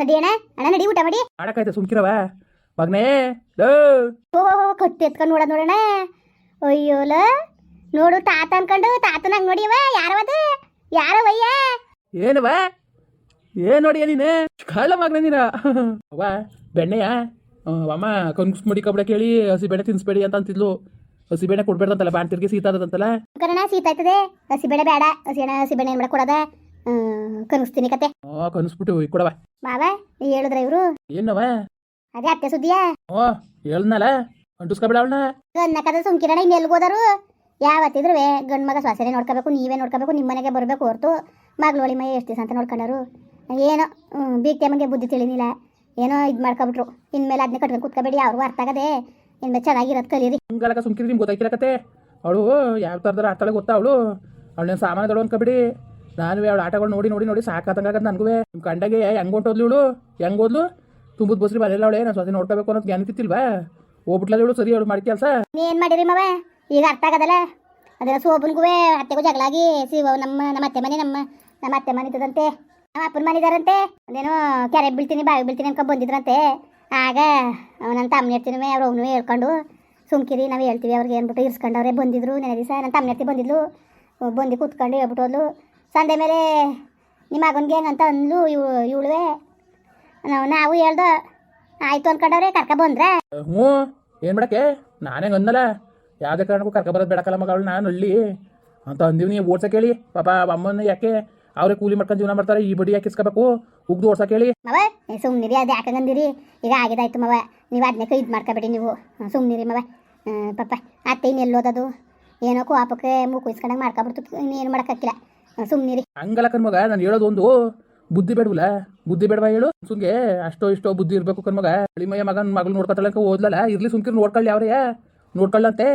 ನಡಿ ಅಣ್ಣ ಅಣ್ಣ ನಡಿ ಊಟ ಮಾಡಿ. ಮಾಡಕ್ಕಾಯ್ತು ಸುಮ್ಕಿರವ? ಮಗ್ನೇ ಲೋ. ಓಹೋ ಕಟ್ಟಿ ಎತ್ಕೊಂಡು ನೋಡೋದ್ ನೋಡೋಣ. ಅಯ್ಯೋಲ ನೋಡು ತಾತ ಅನ್ಕೊಂಡು ತಾತನ ಹಂಗ್ ನೋಡಿಯವ? ಯಾರವದ ಯಾರವಯ್ಯ ಏನವ? ಏನ್ ನೋಡಿ ನೀನು? ಕಳ್ಳ ಮಗನ ನೀನ. ಅವ್ವ ಬೆಣ್ಣೆಯ? ಅಮ್ಮ ಕನ್ಸ್ ಮುಡಿ ಕಬಡ ಕೇಳಿ ಹಸಿ ಬೆಣ್ಣೆ ತಿನ್ಸ್ಬೇಡಿ ಅಂತ ಅಂತಿದ್ಲು. ಹಸಿ ಬೆಣ್ಣೆ ಕೊಡ್ಬೇಡ್ದಂತಲ್ಲ ತಿರ್ಗಿ ಸೀತಾ ಅದಂತಲ್ಲ ಕರಣ ಶೀತ ಹಸಿ ಬೆಣ್ಣೆ ಬೇಡ ಹಸಿ ಅಣ್ಣ ಬೆಣ್ಣೆ ಏನ್ ಕೊಡದ? ಕನಸ್ತೀನಿ ಕತೆ. ಓ ಕನಸ್ಬಿಟ್ಟು ಈ ಕೊಡವ ಮಾವ ಹೇಳಿದ್ರ ಇವ್ರು? ಏನವ ಅದೇ ಅತ್ತೆ ಸುದ್ದಿಯಾ? ಓ ಹೇಳ್ನಲ್ಲ ಅಂಟಿಸ್ಕೊಬೇಡ ಅವಳನ್ನ. ಗನ್ನಕದ ಸುಮ್ಕಿರಣ ಇನ್ನು ಎಲ್ಗೋದರು ಯಾವತ್ತಿದ್ರು ಗಂಡು ಮಗ ಸೊಸೆನೆ ನೋಡ್ಕೋಬೇಕು ನೀವೇ ನೋಡ್ಕೋಬೇಕು ನಿಮ್ಮ ಮನೆಗೆ ಬರಬೇಕು ಹೊರತು. ಮಗಳು ಒಳಿ ಮೈ ಎಷ್ಟು ದಿವಸ ಅಂತ ನೋಡ್ಕೊಂಡರು. ಏನೋ ಬೀಗ್ ಟೈಮಗೆ ಬುದ್ಧಿ ತಿಳಿನಿಲ್ಲ. ಏನೋ ಇದು ಮಾಡ್ಕೊಬಿಟ್ರು. ಇನ್ಮೇಲೆ ಅದನ್ನೇ ಕಟ್ಕೊಂಡು ಕುತ್ಕೋಬೇಡಿ ಅವ್ರಿಗೂ ಅರ್ಥ ಆಗದೆ. ಇನ್ಮೇಲೆ ಚೆನ್ನಾಗಿರೋದು ಕಲೀರಿ. ಹಿಂಗಲಕ ಸುಮ್ಕಿರಿ ನಿಮ್ಗೆ ಗೊತ್ತಾಗಿರಕತ್ತೆ ಅವಳು ಯಾವ ಥರದಾರ ಆಟಗಳು ಗೊತ್ತಾ ಅವಳು? ಅವಳನ್ನ ಸಾಮಾನು ದೊಡ್ಡ ನಾನು ಅವಳ ಆಟಗಳು ನೋಡಿ ನೋಡಿ ನೋಡಿ ಸಾಕಾದಂಗಾಗದ ನನಗೂ ನಿಮ್ಮ ಕಂಡಾಗೆ ಹೆಂಗೆ ಹೊಂಟೋದ್ಲು ಇವಳು? ಹೆಂಗೆ ಓದ್ಲು? ತುಂಬುದು ಬಸ್ರಿ ಬರಲ್ಲ ಅವಳೆ, ನಾನು ಸ್ವತಃ ನೋಡ್ಕೋಬೇಕು ಅನ್ನೋದು ಜ್ಞಾನ ತಿತ್ತಿಲ್ವಾ ಹೋಗ್ಬಿಟ್ಲ ಇವಳು ಸರಿ ಅವಳು ಮಾಡಿ ಕೆಲಸ ಏನು ಮಾಡಿರಿ ಮಾವ, ಈಗ ಅರ್ಥ ಆಗದಲ್ಲ? ಅದರ ಸೋಬನ್ಗೂ ಅತ್ತೆಗೂ ಜಗಳಾಗಿ ಸಿವ ನಮ್ಮ ನಮ್ಮ ಅತ್ತೆ ಮನೆ, ನಮ್ಮ ನಮ್ಮ ಅತ್ತೆ ಮನೆ ಇದ್ದದಂತೆ. ನಮ್ಮ ಅಪ್ಪನ ಮನೆ ಇದ್ದಾರಂತೆ ಅದೇನೋ ಕೆರೆ ಬೀಳ್ತೀನಿ, ಬಾವಿ ಬೀಳ್ತೀನಿ ಅನ್ಕೊಂಡು ಬಂದಿದ್ರಂತೆ. ಆಗ ನನ್ನ ತಮ್ಮನೆರ್ತಿನೂ ಅವ್ರು ಅವನು ಹೇಳ್ಕೊಂಡು, ಸುಮ್ಕಿರಿ, ನಾವು ಹೇಳ್ತೀವಿ ಅವ್ರಿಗೆ ಏನ್ಬಿಟ್ಟು ಇರ್ಸ್ಕೊಂಡವ್ರೆ ಬಂದಿದ್ರು. ನೆನೆ ದಿವಸ ನನ್ನ ತಮ್ಮನೆರ್ತಿ ಬಂದಿದ್ಲು. ಬಂದು ಕೂತ್ಕೊಂಡು ಹೇಳ್ಬಿಟ್ಟು ಹೋದ್ಲು. ಸಂಡೆ ಮೇಲೆ ನಿಮ್ಮ ಮಗನಿಗೆ ಹೆಂಗಂತ ಅಂದ್ಲು ಇವು ಇವಳುವೆ. ನಾವು ನಾವು ಹೇಳ್ದ ಆಯ್ತು ಅನ್ಕೊಂಡವ್ರೆ ಕರ್ಕ ಬಂದ್ರೆ. ಹ್ಞೂ. ಏನು ಮಾಡಕ್ಕೆ? ನಾನೇ ಅಂದಲ್ಲ ಯಾವುದೇ ಕಾರಣಕ್ಕೂ ಕರ್ಕ ಬರೋದು ಬೇಡಕಲ್ಲ ಮಗಳು ನಾನು ಅಲ್ಲಿ ಅಂತ ಅಂದಿವಿ ನೀವು ಓಡ್ಸಕ್ಕೆ ಹೇಳಿ ಪಾಪ ಅಮ್ಮನ ಯಾಕೆ? ಅವರೇ ಕೂಲಿ ಮಾಡ್ಕೊಂಡು ಜೀವನ ಮಾಡ್ತಾರೆ ಈ ಬಡಿ ಯಾಕೆ ಇಸ್ಕೋಬೇಕು? ಉಗ್ದು ಓಡ್ಸಕ್ಕೆ ಹೇಳಿ ಮವ ಸುಮ್ಮನಿರಿ ಅದು ಯಾಕಂಗಂದಿರಿ ಈಗ ಆಗಿದಾಯ್ತು ಮವ. ನೀವು ಅದನ್ನೇ ಇದು ಮಾಡ್ಕೋಬೇಡಿ ನೀವು. ಸುಮ್ಮನಿರಿ ಮವ. ಪಾಪ ಅತ್ತೆ ಇನ್ನೆಲ್ಲೋದದು. ಏನೋ ಕೋಪಕ್ಕೆ ಮೂಕು ಇಸ್ಕೊಂಡಂಗೆ ಮಾಡ್ಕೊಬಿಡ್ತು. ಇನ್ನೇನು ಮಾಡೋಕ್ಕಾಗಿಲ್ಲ ಸುಮ್ಮನಿರಿ ಹಂಗಲ್ಲ ಕಣ್ಮಗ ನಾನು ಹೇಳೋದು ಒಂದು. ಬುದ್ಧಿ ಬೇಡವಲ್ಲ? ಬುದ್ಧಿ ಬೇಡವಾ ಹೇಳು? ಸುಮ್ಗೆ ಅಷ್ಟೋ ಇಷ್ಟೋ ಬುದ್ಧಿ ಇರಬೇಕು ಕಣ್ಮಗ ಮಗ. ಮಗನ ಮಗಳು ನೋಡ್ಕೊತಾಳೆ ಅಂತ ಓದ್ಲಲ್ಲ, ಇರ್ಲಿ ಸುಮ್ಕಿರ್ ನೋಡ್ಕೊಳ್ಳಿ ಅವ್ರಯ್ಯ ನೋಡ್ಕೊಳ್ಳಂತೆ.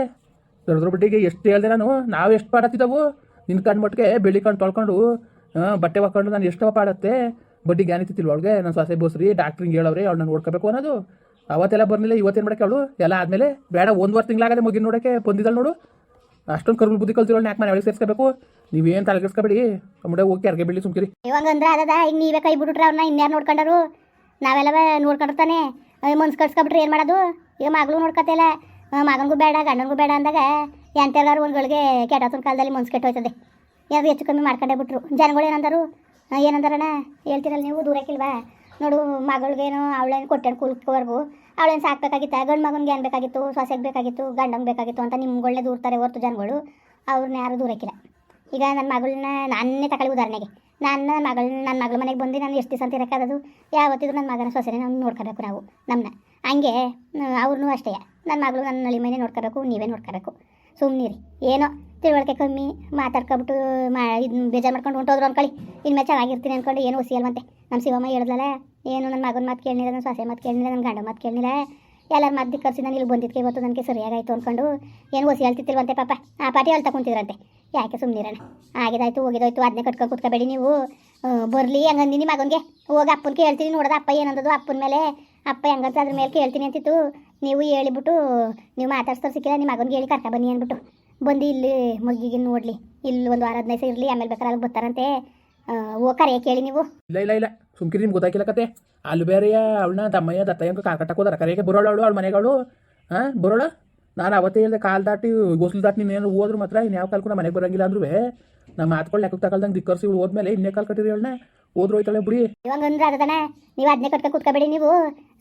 ದೊಡ್ಡ ಬಿಟ್ಟಿಗೆ ಎಷ್ಟು ಹೇಳ್ದೆ ನಾನು, ನಾವು ಎಷ್ಟು ಪಾಡತ್ತಿದ್ದವು ನಿನ್ ಕಣ್ಣು ಮಟ್ಟಿಗೆ ಬೆಳಿ ಕಣ್ಣು ತೊಳ್ಕೊಂಡು ಬಟ್ಟೆ ಹಾಕೊಂಡು ನಾನು ಎಷ್ಟೋ ಪಾಡತ್ತೆ ಬಡ್ಡಿ ಗ್ಯಾನ್ ಇತ್ತಿಲ್ವ ಅವಳಿಗೆ. ನಾನು ಸೊಸೆ ಬೋಸ್ರಿ ಡಾಕ್ಟ್ರಿಂಗ್ ಹೇಳವ್ರಿ, ಅವ್ಳನ್ನ ನೋಡ್ಕೋಬೇಕು ಅನ್ನೋದು. ಅವತ್ತೆಲ್ಲ ಬರ್ಲಿಲ್ಲ, ಇವತ್ತೇನು ಮಾಡಕ್ಕೆ ಅವಳು? ಎಲ್ಲ ಆದಮೇಲೆ, ಬೇಡ ಒಂದುವರೆ ತಿಂಗಳಾಗದೆ ಮಗಿನ ನೋಡೋಕ್ಕೆ ಬಂದಿದ್ದಾಳೆ ನೋಡು. ಅಷ್ಟೊಂದು ಕರ್ಮ ಬುದ್ಧಿ ಕಲ್ತಿರೋ ಯಾಕೆ ಮನೆ ಒಳಗೆ ಸೇರಿಸ್ಕೋಬೇಕು? ತಲೆ ತಲೆಗೆಡ್ಸ್ಕೊಬೇಡಿ ಕಮ್ಮಡೆ ಹೋಗಿ ಅರ್ಗೆ ಬೆಳ್ಳಿ ಸುಮ್ಕಿರಿ. ಇವಂಗಂದ್ರೆ ಅದದ ಈಗ ನೀವೇ ಕೈ ಬಿಟ್ಬಿಟ್ರೆ ಅವ್ರನ್ನ ಇನ್ಯಾರು ನೋಡ್ಕೊಂಡರು? ನಾವೆಲ್ಲ ನೋಡ್ಕೊಂಡಿರ್ತಾನೆ ಮನ್ಸು ಕಟ್ಸ್ಕೊಬಿಟ್ರೆ ಏನು ಮಾಡೋದು? ಈಗ ಮಗಳು ನೋಡ್ಕೊತಿಲ್ಲ ಮಗನಿಗೂ ಬೇಡ, ಗಂಡನಿಗೂ ಬೇಡ ಅಂದಾಗ ಎಂತೆಲ್ಲಾರು ಒಂದ್ಗಳಿಗೆ ಕೆಟ್ಟ ಕಾಲದಲ್ಲಿ ಮನ್ಸು ಕೆಟ್ಟೋಯ್ತದೆ ಯಾರು ಹೆಚ್ಚು ಕಮ್ಮಿ ಮಾಡ್ಕೊಂಡೇ ಬಿಟ್ರು. ಜನಗಳು ಏನಂದರು ಏನಂದಾರಣ್ಣ? ಹೇಳ್ತಿರಲ್ಲ ನೀವು ದೂರಕ್ಕಿಲ್ವಾ ನೋಡು, ಮಗಳಿಗೇನು ಅವಳೇನು ಕೊಟ್ಟೆನು ಕುಲ್ಕೋವರೆಗೂ ಅವಳೇನು ಸಾಕಬೇಕಾಗಿತ್ತು ಗಂಡು ಮಗನಿಗೆ ಏನು ಬೇಕಾಗಿತ್ತು? ಸೊಸೆಗೆ ಬೇಕಾಗಿತ್ತು? ಗಂಡಂಗೆ ಬೇಕಾಗಿತ್ತು ಅಂತ ನಿಮ್ಗಳನ್ನೇ ದೂರ್ತಾರೆ ಹೊರ್ತು ಜನಗಳು ಅವ್ರನ್ನ ಯಾರು ದೂರಕ್ಕಿಲ್ಲ ಈಗ ನನ್ನ ಮಗಳನ್ನ ನಾನೇ ತಗೊಳ್ಳಿ ಉದಾಹರಣೆಗೆ ನನ್ನ ಮಗಳ ನನ್ನ ಮಗಳ ಮನೆಗೆ ಬಂದು ನಾನು ಎಷ್ಟು ದಿವಸ ಅಂತ ಇರೋಕ್ಕಾಗದು ಯಾವತ್ತಿದ್ರು ನನ್ನ ಮಗನ ಸೊಸೆನೇ ನಾವು ನೋಡ್ಕೋಬೇಕು ನಾವು ನಮ್ಮನ್ನ ಹಂಗೆ ಅವ್ರನ್ನೂ ಅಷ್ಟೇ. ನನ್ನ ಮಗಳು ನನ್ನ ನಳಿ ಮನೆ ನೋಡ್ಕೋಬೇಕು, ನೀವೇ ನೋಡ್ಕೋಬೇಕು. ಸುಮ್ಮನಿರಿ ಏನೋ ತಿಳುವಳಿಕೆ ಕಮ್ಮಿ, ಮಾತಾಡ್ಕೊಬಿಟ್ಟು ಮಾ ಇದು ಬೇಜಾರು ಮಾಡ್ಕೊಂಡು ಹೊಂಟೋದ್ರು ಅನ್ಕೊಳ್ಳಿ. ಇನ್ಮೇಲೆ ಚೆನ್ನಾಗಿರ್ತೀನಿ ಅಂದ್ಕೊಂಡು ಏನು ಹುಸಿಯಲ್ವಂತೆ ನಮ್ಮ ಶಿವಮ್ಮ ಹೇಳಿದ್ಲಲ್ಲ ಏನು ನನ್ನ ಮಗನ ಮಾತು ಕೇಳಿಲ್ಲ ನನ್ನ ಸೊಸೆ ಮಾತು ಕೇಳಿಲ್ಲ ನನ್ನ ಗಂಡ ಮಾತು ಕೇಳಿಲ್ಲ ಎಲ್ಲರ ಮಾತು ಕರ್ಸಿ ನಾನು ಇಲ್ಲಿ ಬಂದಿದ್ದಕ್ಕೆ ಇವತ್ತು ನನಗೆ ಸರಿಯಾಗಾಯ್ತು ಅಂದ್ಕೊಂಡು ಏನು ಹೊಸಿ ಹೇಳ್ತಿತ್ತಿಲ್ವಂತೆ ಪಾಪ? ಆ ಪಾಟಿ ಅಲ್ಲಿ ಕುಂತಿದ್ರಂತೆ. ಯಾಕೆ ಸುಮ್ಮನಿರೋಣ ಆಗಿದಾಯ್ತು, ಹೋಗಿದಾಯ್ತು ಅದನ್ನೇ ಕಟ್ಕೊಂಡು ಕೂತ್ಕೋಬೇಡಿ ನೀವು. ಬರಲಿ ಹಂಗಂದಿನಿ ಮಗನಿಗೆ. ಹೋಗಿ ಅಪ್ಪನ ಕೇಳ್ತೀನಿ ನೋಡೋದು ಅಪ್ಪ ಏನಂದದು ಅಪ್ಪನ ಮೇಲೆ. ಅಪ್ಪ ಹೆಂಗಂತ ಅದ್ರ ಮೇಲೆ ಕೇಳ್ತೀನಿ ಅಂತಿತ್ತು. ನೀವು ಹೇಳಿಬಿಟ್ಟು, ನೀವು ಮಾತಾಡ್ಸ್ತಾರೆ ಸಿಕ್ಕಿಲ್ಲ ನಿಮ್ಮ ಮಗನಿಗೆ ಹೇಳಿ ಕರ್ಕ ಬನ್ನಿ ಅಂದ್ಬಿಟ್ಟು. ಬಂದು ಇಲ್ಲಿ ಮಗಿಗೆ ನೋಡಲಿ. ಇಲ್ಲಿ ಒಂದು ವಾರ ಹದಿನೈದು ಇರಲಿ, ಆಮೇಲೆ ಬೇಕಾದ್ರೆ ಅಲ್ಲಿ ಬರ್ತಾರಂತೆ. ಓ ಕರೆಯ ಕೇಳಿ ನೀವು. ಇಲ್ಲ ಇಲ್ಲ ಇಲ್ಲ. ಸುಮ್ಕಿರಿ ನಿಮ್ಗೆ ಗೊತ್ತಾಗಿಲ್ಲ ಕತೆ ಅಲ್ಲಿ ಬೇರೆಯ ಅವಳನ್ನ ತಮ್ಮಯ್ಯ ದತ್ತಯ್ಯ ಅಂತ ಕಟ್ಟಕ್ಕೆ ಹೋದಾರ ಕರೆಯಕ್ಕೆ ಬರೋಳು ಅವಳು ಅವಳ ಮನೆಗಳು ಹಾಂ ಬರೋಳ ನಾನು ಅವತ್ತೇ ಹೇಳಿದೆ ಕಾಲು ದಾಟಿ ಗೋಸ್ಲು ದಾಟಿ ನೀನೇನು ಹೋದ್ರು ಮಾತ್ರ ಇನ್ನು ಯಾವ ಕಾಲಕ್ಕೂ ನಮ್ಮ ಮನೆಗೆ ಬರೋಂಗಿಲ್ಲ ಅಂದ್ರೂ ನಮ್ಮ ಮಾತ್ಕೊಳ್ಳಿ ಲೆಕ್ಕಕ್ಕೆ ತಗೊಳ್ದಂಗೆ ದಿಕ್ಕರ್ಸಿ ಇವಳು ಹೋದ್ಮೇಲೆ ಇನ್ನೇ ಕಾಲು ಕಟ್ಟಿರಿ ಅವಳನ್ನ ಹೋದ್ರು ಹೋಯ್ತಾಳೆ ಬಿಡಿ ಇವಂಗಂದ್ರೆ ಅದದನ ನೀವು ಅದನ್ನೇ ಕಟ್ಕೊಂಡು ಕೂತ್ಕಬೇಡಿ ನೀವು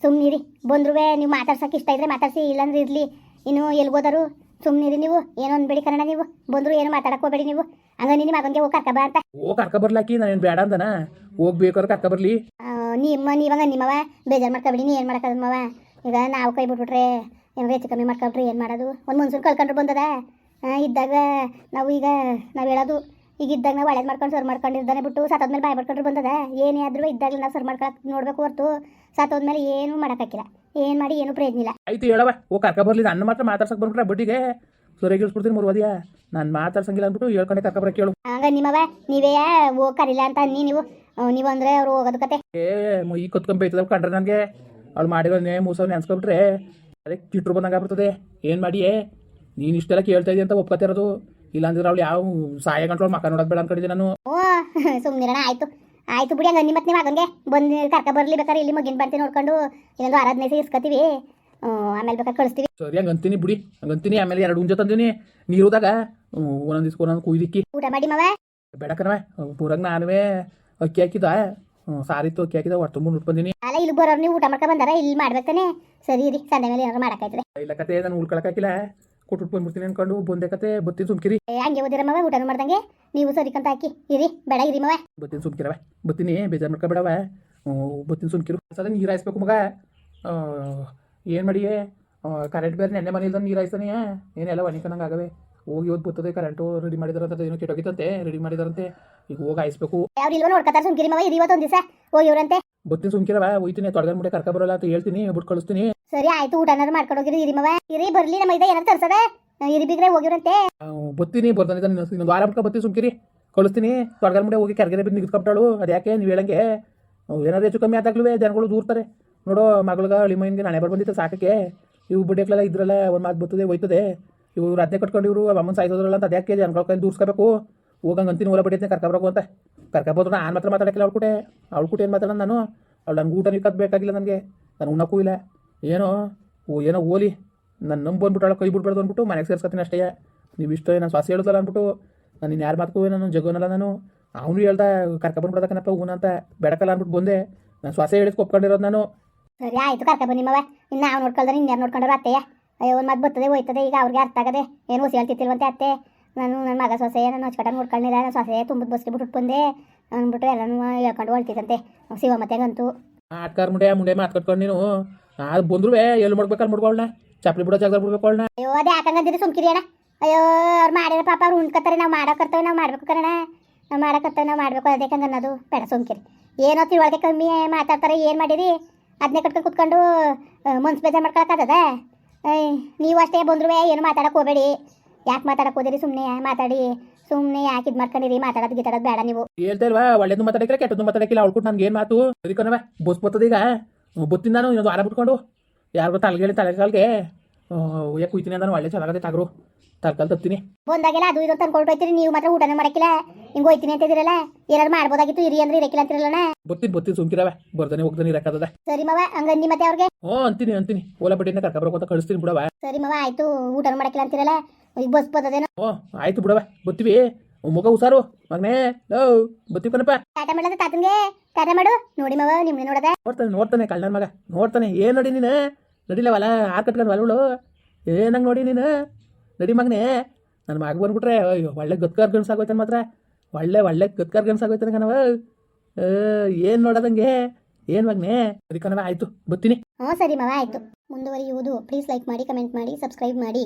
ಸುಮ್ಮನಿರಿ ಬಂದ್ರೂ ನೀವು ಮಾತಾಡ್ಸಕ್ಕೆ ಇಷ್ಟ ಇದ್ರೆ ಮಾತಾಡ್ಸಿ ಇಲ್ಲಾಂದ್ರೆ ಇರಲಿ ಇನ್ನು ಎಲ್ಗೋದರು ಸುಮ್ಮನಿರಿ ನೀವು ಏನೋ ಅನ್ಬೇಡಿ ಕನ್ನಡ ನೀವು. ಬಂದ್ರು ಏನು ಮಾತಾಡಕ್ ಹೋಗ್ಬೇಡಿ ನೀವು. ಹಂಗ ನಿಮ್ಮ ಮಗನಿಗೆ ಹೋಗಿ ಕರ್ಕ ಬಾ ಅಂತ. ಹೋಗಿ ಕರ್ಕ ಬರ್ಲಾಕಿ ನಾನೇನು ಬೇಡ ಅಂದನ? ಹೋಗ್ಬೇಕಾದ್ರೆ ಕರ್ಕ ಬರ್ಲಿ. ನಿಮ್ಮ ನೀವಂಗ ನಿಮ್ಮವ ಬೇಜಾರು ಮಾಡ್ಕೊಬೇಡಿ ನೀ ಏನು ಮಾಡಕ್ಕದಮ್ಮವ ಮವ? ಈಗ ನಾವು ಕೈ ಬಿಟ್ಬಿಟ್ರೆ ಏನು ಹೆಚ್ಚು ಕಮ್ಮಿ ಮಾಡ್ಕೊಬಿಟ್ರೆ ಏನು ಮಾಡೋದು? ಒಂದು ಮನ್ಸೂರು ಕಲ್ಕೊಂಡ್ರು ಬಂದದ? ಇದ್ದಾಗ ನಾವು ಈಗ ನಾವು ಹೇಳೋದು ಈಗ ಇದ್ದಾಗ ನಾವು ಒಳ್ಳೇದು ಮಾಡ್ಕೊಂಡು ಸರ್ ಮಾಡ್ಕೊಂಡಿದ್ದಾನೆ ಬಿಟ್ಟು ಸತ್ತೋದ್ಮೇಲೆ ಬಾಯ್ ಮಾಡ್ಕೊಂಡ್ರು ಬಂದದ? ಏನೇ ಆದ್ರೂ ಇದ್ದಾಗ ನಾವು ಸರ್ ಮಾಡ್ಕೊಳಕ್ ನೋಡ್ಬೇಕು ಹೊರ್ತು. ಸತ್ತೋದ್ಮೇಲೆ ಏನು ಮಾಡೋಕ್ಕಾಗಿಲ್ಲ ಏನು ಮಾಡಿ ಏನು ಪ್ರಯತ್ನ ಇಲ್ಲ. ಆಯ್ತು ಹೇಳವ ಓ ಕರ್ಕ ಬರ್ಲಿ ನನ್ನ ಮಾತ್ರ ಮಾತಾಡ್ಸಕ್ ಬಂದ್ಬಿಟ್ರೆ ಬಡ್ಡಿಗೆ. ಮೂರು ನಾನು ಮಾತಾಡ್ಸಂಗಿಲ್ಲ ಅಂದ್ಬಿಟ್ಟು ಹೇಳ್ಕೊಂಡೆ ಕರ್ಕ ಬರಕ್ಕೆ ಕೇಳು. ಹಂಗ ನಿಮ್ಮವ ನೀವೇ ಓ ಕರಿಲ್ಲ ಅಂತ ಅನ್ನಿ ನೀವು ನೀವು ಅಂದ್ರೆ ಅವ್ರು ಹೋಗೋದು ಕತೆ. ಏ ಈ ಕುತ್ಕೊಂಡ್ ಕತ್ಕೊಂಬೈತದ ಕಂಡ್ರೆ ನನಗೆ. ಅವ್ಳು ಮಾಡಿರೋನೇ ಮೂಸವ್ ನೆನ್ಸ್ಕೊಬಿಟ್ರೆ ಅದೇ ಕಿಟ್ರು ಬಂದಂಗೆ ಬರ್ತದೆ ಏನ್ ಮಾಡಿಯೇ? ನೀನು ಇಷ್ಟೆಲ್ಲ ಕೇಳ್ತಾ ಇದೀಯ ಅಂತ ಒಪ್ಕೊತಿರೋದು. ಇಲ್ಲಾಂದ್ರೆ ಅವ್ಳು ಯಾವ ಸಾಯ ಗಂಟ್ಲು ಮಕ್ಕ ನೋಡೋದು ಬೇಡ ಅನ್ಕೊಂಡಿದ್ದೆ ನಾನು. ಓ ಸುಮ್ಮನಿರೋಣ ಆಯಿತು. ಆಯ್ತು ಬಿಡಿ ಹಂಗೆ ನಿಮ್ಮ ನೀವು ಆಗಂಗೆ ಬಂದು ಕರ್ಕ ಬರ್ಲಿ ಬೇಕಾರೆ ಇಲ್ಲಿ ಮಗಿನ ಬರ್ತಿ ನೋಡ್ಕೊಂಡು. ಇನ್ನೊಂದು ಆರಾಧನೆ ಇಸ್ಕೊತೀವಿ. ಆಮೇಲೆ ಬೇಕಾದ್ರೆ ಕಳಿಸ್ತೀವಿ. ಸರಿ ಹಂಗೆ ಅಂತೀನಿ ಬಿಡಿ. ಹಂಗೆ ಅಂತೀನಿ ಆಮೇಲೆ ಎರಡು ಉಂಜ ತಂದೀನಿ. ನೀರುದಾಗ ಒಂದೊಂದು ದಿವ್ಸ ಒಂದೊಂದು ಕುಯ್ದಿಕ್ಕಿ. ಊಟ ಮಾಡಿ ಮವ. ಬೇಡ ಕಣವ ಪೂರಾಗ ನಾನುವೇ ಅಕ್ಕಿ ಹಾಕಿದ ಸಾರಿ ಸಾರಿತ್ತು ಅಕ್ಕಿ ಹಾಕಿದ ಹೊಟ್ಟು ತುಂಬ ಬಂದಿನಿ ಅಲ್ಲ ಇಲ್ಲಿ ಬರೋರು ನೀವು ಊಟ ಮಾಡ್ಕೊ ಬಂದಾರ? ಇಲ್ಲಿ ಮಾಡ್ಬೇಕಾನೆ ಸರಿ ರೀ ಸಂದೆ ಮೇಲೆ ಏನಾರು ಮಾಡಕ್ಕಾಯ್ತದೆ. ಇಲ್ಲ ಕತೆ ನಾನು ಉಳ್ಕೊಳಕ್ಕಾಗಿಲ್ಲ ಕೊಟ್ಟು ಉಟ್ಕೊಂಡ್ಬಿಡ್ತೀನಿ ಅನ್ಕೊಂಡು ಬಂದೆ ಕತೆ ಬತ್ತಿ ಸುಮ್ಕಿರಿ ಹಂಗೆ ಓದಿರಮ್ಮ ಊಟನೂ ಮಾಡ್ದಂಗೆ? ನೀವು ಸರಿಕಂತ ಹಾಕಿ ಇರಿ ಬೇಡ ಇರಿ ಮವ. ಬತ್ತೀನಿ ಸುಮ್ಕಿರವ ಬತ್ತೀನಿ ಬೇಜಾರು ಮಾಡ್ಕೊಬೇಡವ ಬತ್ತೀನಿ ಸುಮ್ಕಿರು. ಸದ ನೀರು ಹಾಯಿಸ್ಬೇಕು ಮಗ. ಏನು ಮಾಡಿ ಕರೆಂಟ್ ಬೇರೆ ನೆನ್ನೆ ಮನೆ ಇಲ್ದಂಗೆ ನೀರು ಹಾಯಿಸ್ತಾನೆ. ಏನೆಲ್ಲ ಒಣಕನಂಗೆ ಆಗವೆ. ಹೋಗಿ ಇವತ್ತು ಬರ್ತದೆ ಕರೆಂಟು ರೆಡಿ ಮಾಡಿದಾರಂತ ಏನೋ ಕೆಟ್ಟೋಗಿತ್ತಂತೆ ರೆಡಿ ಮಾಡಿದಾರಂತೆ. ಈಗ ಹೋಗಿ ಹಾಯಿಸ್ಬೇಕು. ಅವ್ರು ಇಲ್ವ ನೋಡ್ಕೊತಾರೆ ಸುಮ್ಕಿರಿ ಮವ ಇರಿ ಇವತ್ತು ಒಂದು ದಿವಸ. ಹೋಗಿವ್ರಂತೆ ಬತ್ತೀನಿ ಸುಮ್ಕಿರವ ಹೋಯ್ತೀನಿ ತೊಡಗನ್ ಮುಡೆ ಕರ್ಕ ಬರೋಲ್ಲ ಅಂತ ಹೇಳ್ತೀನಿ ಬಿಟ್ಟು ಕಳಿಸ್ತೀನಿ. ಸರಿ ಆಯ್ತು ಊಟನಾರು ಮಾಡ್ಕೊಂಡು ಹೋಗಿರಿ ಇರಿ ಮವ. ಇರಿ ಬರ್ಲಿ ನಮ್ಮ ಇದೆ ಏನಾರು ತರ್ಸದ ಇರಿ ಹೋಗಿರಂತೆ ಬತ್ತೀನಿ ಬರ್ತಾನೆ ಇನ್ನೊಂದು ವಾರ ಬಿಟ್ಕೊ ಬತ್ತೀನಿ ಸುಮ್ಕಿರಿ. ಕಳಿಸ್ತೀನಿ. ತೊಡಗನ್ ಮುಂದೆ ಹೋಗಿ ಕೆರ್ಗೆರೆ ಬಿದ್ದು ನಿಂತ್ಕೊಬಿಟ್ಟಾಳು ಅದು ಯಾಕೆ? ನೀವು ಹೇಳಂಗೆ. ಏನಾದ್ರು ಹೆಚ್ಚು ಕಮ್ಮಿ ಆದಾಗ್ಲೂ ಜನಗಳು ದೂರ್ತಾರೆ. ನೋಡೋ, ಮಗಳಿಗೆ ಅಳಿಮೈನ್ಗೆ ನಾಳೆ ಬರ್ಬಂದಿತ್ತು ಸಾಕಕ್ಕೆ. ಇವು ಬಿಡ್ಯಕ್ಲೆಲ್ಲ ಇದ್ರಲ್ಲ, ಒಂದು ಮಾತು ಬರ್ತದೆ ಹೋಯ್ತದೆ. ಇವು ರದ್ದೆ ಕಟ್ಕೊಂಡು ಇವರು ಅಮ್ಮನ ಸಾಯ್ತದ್ರಲ್ಲ ಅಂತ ಅದ್ಯಾಕೆ ಜನಗಳ ಕೈಲಿ ದೂರ್ಸ್ಕೋಬೇಕು? ಹೋಗಂಗೆ ಅಂತೀನಿ ಓಲ ಬಡಿಯತ್ನೆ ಕರ್ಕೊಬರಕು ಅಂತ. ಕರ್ಕೊಬೋದು ನಾನು ಮಾತ್ರ ಮಾತಾಡಕ್ಕೆ ಅವ್ಳ ಕೂಟೆ. ಅವ್ಳ ಕೂಟೆ ಏನು ಮಾತಾಡೋಣ ನಾನು? ಅವ್ಳು ನಂಗೆ ಊಟ ನಿಕ್ಕದ್ ಬೇಕಾಗಿಲ್ಲ ನನಗೆ. ನಾನು ಉಣ್ಣಕ್ಕೂ ಇಲ್ಲ. ಏನೋ ಏನೋ ಓಲಿ. ನನ್ನ ನಂಬ್ ಬಂದ್ಬಿಟ್ಟು ಕೈ ಬಿಡ್ಬಾರ್ದು ಅಂದ್ಬಿಟ್ಟು ಮನೆಗೆ ಸೇರ್ಸ್ಕೊತೀನಿ ಅಷ್ಟೇ. ನೀವು ಇಷ್ಟೇ ನಾನು ಶ್ವಾಸ ಹೇಳ್ದಲ್ಲ ಅಂದ್ಬಿಟ್ಟು ನಾನು ಇನ್ನು ಯಾರು ಮಾತಕ್ಕೂ ನಾನು ಜಗೋನಲ್ಲ ನಾನು. ಅವನು ಹೇಳ್ದ ಕರ್ಕೊಬಂದ್ಬಿಡ್ದಕ್ಕನಪ್ಪ ಹೂನ ಅಂತ. ಬೆಡಕಲ್ಲ ಅಂದ್ಬಿಟ್ಟು ಬಂದೆ. ನಾನು ಶ್ವಾಸ ಹೇಳಿದ್ ಒಪ್ಕೊಂಡಿರೋದು ನಾನು. ಸರಿ ಆಯ್ತು ಕರ್ಕ ಬನ್ನಿ ಮವ ಇನ್ನು ಅವ್ನು ನೋಡ್ಕೊಳ್ದ್ರೆ ಇನ್ಯಾರು ನೋಡ್ಕೊಂಡ್ರೆ ಅತ್ತೆಯ ಅಯ್ಯೋ ಒಂದು ಮಾತು ಬರ್ತದೆ ಹೋಯ್ತದೆ ಈಗ ಅವ್ರಿಗೆ ಅರ್ಥ ಆಗದೆ. ಏನು ಹೊಸಿ ಹೇಳ್ತಿತ್ತಿಲ್ವಂತೆ ಅತ್ತೆ. ನಾನು ನನ್ನ ಮಗ ಸೊಸೆ ನಾನು ಹೊಚ್ಕಟ ನೋಡ್ಕೊಂಡಿಲ್ಲ ನಾನು ಸೊಸೆ ತುಂಬ ಬಸ್ಗೆ ಬಿಟ್ಟು ಬಂದೆ. ಅಂದ್ಬಿಟ್ಟು ಎಲ್ಲನೂ ಹೇಳ್ಕೊಂಡು ಹೊಳ್ತಿದ್ದಂತೆ ಶಿವ ಮತ್ತೆಗಂತೂ ಆಟ್ಕಾರ ಮುಂಡೆ ಮುಂಡೆ ಮಾತು ಕಟ್ಕೊಂಡು ನೀನು. ಅದು ಬಂದ್ರೂ ಎಲ್ಲಿ ಮಾಡ್ಬೇಕಲ್ಲಿ ಮಾಡ್ಕೊಳ್ಳ ಚಪ್ಪಲಿ ಬಿಡೋ ಜಾಗದಾಗ ಬಿಡ್ಬೇಕು ಅವಳನ್ನ. ಅಯ್ಯೋ ಅದೇ ಯಾಕಂಗಂದಿರಿ ಸುಮ್ಕಿರಿ ಅಣ್ಣ? ಅಯ್ಯೋ ಅವ್ರು ಮಾಡಿದ್ರೆ ಪಾಪ ಅವ್ರು ಉಣ್ಕತ್ತಾರೆ ನಾವು ಮಾಡೋಕರ್ತೇವೆ ನಾವು ಮಾಡ್ಬೇಕು ಕಣ ನಾವು ಮಾಡೋಕರ್ತೇವೆ ನಾವು ಮಾಡಬೇಕು ಅದಕ್ಕೆ ಅನ್ನೋದು ಬೇಡ ಸುಮ್ಕಿರಿ. ಏನೋ ತಿಳುವಳಿಕೆ ಕಮ್ಮಿ ಮಾತಾಡ್ತಾರೆ ಏನು ಮಾಡಿರಿ? ಅದನ್ನೇ ಕಟ್ಕೊಂಡು ಕುತ್ಕೊಂಡು ಮನ್ಸು ಬೇಜಾರು ಮಾಡ್ಕೊಳಕ್ಕಾಗದ ನೀವು ಅಷ್ಟೇ ಬಂದ್ರು ಏನು ಮಾತಾಡಕ್ಕೆ ಹೋಗಬೇಡಿ. ಯಾಕೆ ಮಾತಾಡಕ್ಕೆ ಹೋದಿರಿ ಸುಮ್ಮನೆ ಮಾತಾಡಿ. ಸುಮ್ಮನೆ ಯಾಕೆ ಇದು ಮಾಡ್ಕೊಂಡಿರಿ? ಮಾತಾಡೋದು ಗೀತಾಡೋದು ಬೇಡ ನೀವು. ಹೇಳ್ತಾ ಇಲ್ವಾ? ಒಳ್ಳೇದು ಮಾತಾಡಕ್ಕೆ ಕೆಟ್ಟದ್ದು ಮಾತಾಡಕ್ಕಿಲ್ಲ ಅವ್ಳು ಕೊಟ್ಟು ನನಗೆ ಏನು ಮಾತು ಅದಕ್ಕೆ ಬಸ್ ಬರ್ತದೆ ಈಗ ಬತ್ತೀನಿ ನಾನು ಇನ್ನೊಂದು ವಾರ ಬಿಟ್ಕೊಂಡು. ಯಾರಿಗೂ ತಲೆಗೇಳಿ ತಲೆ ಕಾಲ್ಗೆ ಯಾಕೆ ಕುಯ್ತೀನಿ ಅಂದ್ರೆ ಒಳ್ಳೆ ಚೆನ್ನಾಗತ್ತೆ ತಗರು ತರ್ಕಲ್ ತತ್ತೀನಿ. ಬಂದಾಗೆಲ್ಲ ಅದು ಇದು ಅಂತ ಅನ್ಕೊಂಡು ಹೋಯ್ತೀರಿ ನೀವು ಮಾತ್ರ ಊಟನೇ ಮಾಡಕ್ಕಿಲ್ಲ. ಹಿಂಗೆ ಹೋಯ್ತೀನಿ ಇದಿರಲ್ಲ ಏನಾದ್ರು ಮಾಡ್ಬೋದಾಗಿತ್ತು ಇರಿ ಅಂದ್ರೆ ಇರಕ್ಕಿಲ್ಲ ಅಂತಿರಲ್ಲ ಬರ್ತೀನಿ ಬರ್ತೀನಿ ಸುಮ್ಕಿರವ ಬರ್ತಾನೆ ಹೋಗ್ತಾನೆ ಇರಕ್ಕದ ಸರಿ ಮವ ಹಂಗಂದಿ ಮತ್ತೆ ಅವ್ರಿಗೆ? ಹ್ಞೂ ಅಂತೀನಿ ಅಂತೀನಿ. ಓಲಾ ಬಟ್ಟಿನ ಕರ್ಕೊಬರಕು ಅಂತ ಕಳಿಸ್ತೀನಿ ಬಿಡವ ಸರಿ ಮವ ಆಯ್ತು ಊಟ ಮಾಡಕ್ಕಿಲ್ಲ ಅಂತಿರಲ್ಲ ಈಗ ಬಸ್ ಬರ್ತದೇನೋ? ಓ ಆಯ್ತು ಬಿಡವ ಬತ್ತೀವಿ ಮುಗ ಹುಷಾರು ಮಗನೇ ಲೋ ಬತ್ತೀವಿ ಕಣಪ್ಪ ಟಾಟಾ ಮಾಡದ ತಾತನ್ಗೆ ಟಾಟಾ ಮಾಡು ನೋಡಿ ಮವ ನಿಮ್ಮನ್ನ ನೋಡದ ನೋಡ್ತಾನೆ ನೋಡ್ತಾನೆ ಕಳ್ಳನ ಮಗ ನೋಡ್ತಾನೆ ಏನು ನೋಡಿ ನೀನು ನಡಿಲವಲ್ಲ ಆ ಕಟ್ಕೊಂಡು ಬಲ್ಬಳು ಏನಂಗೆ ನೋಡಿ ನೀನು ನಡಿ ಮಗನೇ ನನ್ನ ಮಗ ಬಂದ್ಬಿಟ್ರೆ ಅಯ್ಯೋ ಒಳ್ಳೆ ಗತ್ಕಾರ್ ಗಣಸಾಗೋಯ್ತಾನೆ ಮಾತ್ರ ಒಳ್ಳೆ ಒಳ್ಳೆ ಗತ್ಕಾರ್ ಗಣಸಾಗೋಯ್ತಾನೆ ಕಣವ ಏನು ನೋಡೋದಂಗೆ ಏನು ಮಗನೇ ಸರಿ ಕಣವ ಆಯಿತು ಬತ್ತೀನಿ ಹಾಂ ಸರಿ ಮಗ ಆಯ್ತು ಮುಂದುವರಿಯುವುದು ಪ್ಲೀಸ್ ಲೈಕ್ ಮಾಡಿ ಕಮೆಂಟ್ ಮಾಡಿ ಸಬ್ಸ್ಕ್ರೈಬ್ ಮಾಡಿ